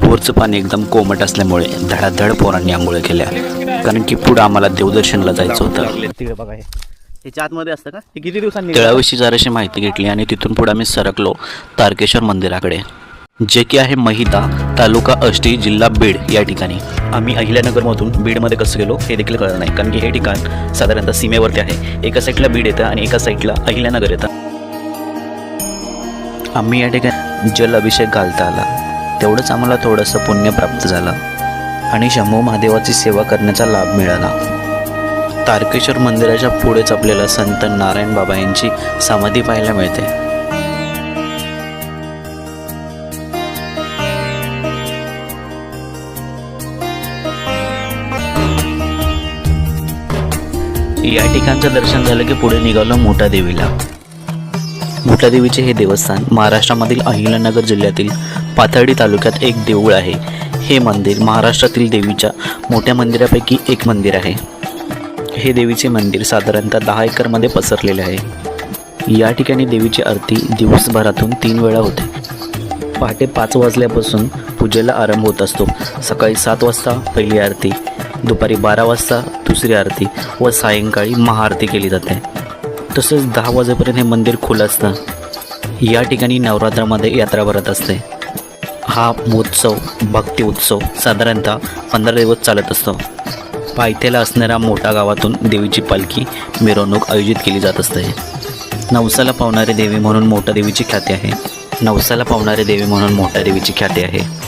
बोरचं पाणी एकदम कोमट असल्यामुळे धडाधड पोरांनी आंघोळ केल्या. कारण की पुढं आम्हाला देवदर्शनला जायचं होतं. तिकडे बघा ह्याच्या आतमध्ये असतं का? हे किती दिवसांनी तळाविषयी जराशी माहिती घेतली आणि तिथून पुढे आम्ही सरकलो तारकेश्वर मंदिराकडे. जे की आहे महिदा तालुका आष्टी जिल्हा बीड या ठिकाणी. आम्ही अहिल्यानगरमधून बीडमध्ये कसं गेलो हे देखील कळलं नाही. कारण की हे ठिकाण साधारणतः सीमेवरती आहे. एका साईडला बीड येतं आणि एका साईडला अहिल्यानगर येतं. आम्ही या ठिकाणी जल अभिषेक घालता आला. तेवढंच आम्हाला थोडंसं पुण्य प्राप्त झालं आणि शंभू महादेवाची सेवा करण्याचा लाभ मिळाला. तारकेश्वर मंदिराच्या पुढेच आपल्याला संत नारायण बाबा यांची समाधी पाहायला मिळते. या ठिकाणचं दर्शन झालं की पुढे निघालो मोठा देवीला. देवीचे हे देवस्थान महाराष्ट्रामधील अहिल्यानगर जिल्ह्यातील पाथर्डी तालुक्यात एक देऊळ आहे. हे मंदिर महाराष्ट्रातील देवीच्या मोठ्या मंदिरापैकी एक मंदिर आहे. हे देवीचे मंदिर साधारणतः दहा एकरमध्ये पसरलेले आहे. या ठिकाणी देवीची आरती दिवसभरातून तीन वेळा होते. पहाटे पाच वाजल्यापासून पूजेला आरंभ होत असतो. सकाळी सात वाजता पहिली आरती दुपारी बारा वाजता दुसरी आरती व सायंकाळी महाआरती केली जाते. तसंच दहा वाजेपर्यंत हे मंदिर खुलं असतं. या ठिकाणी नवरात्रामध्ये यात्रा भरत असते. हा महोत्सव भक्ती उत्सव साधारणतः पंधरा दिवस चालत असतो. पायथ्याला असणाऱ्या मोठ्या गावातून देवीची पालखी मिरवणूक आयोजित केली जात असते. नवसाला पावणारी देवी म्हणून मोठ्या देवीची ख्याती आहे. नवसाला पावणारी देवी म्हणून मोठ्या देवीची ख्याती आहे.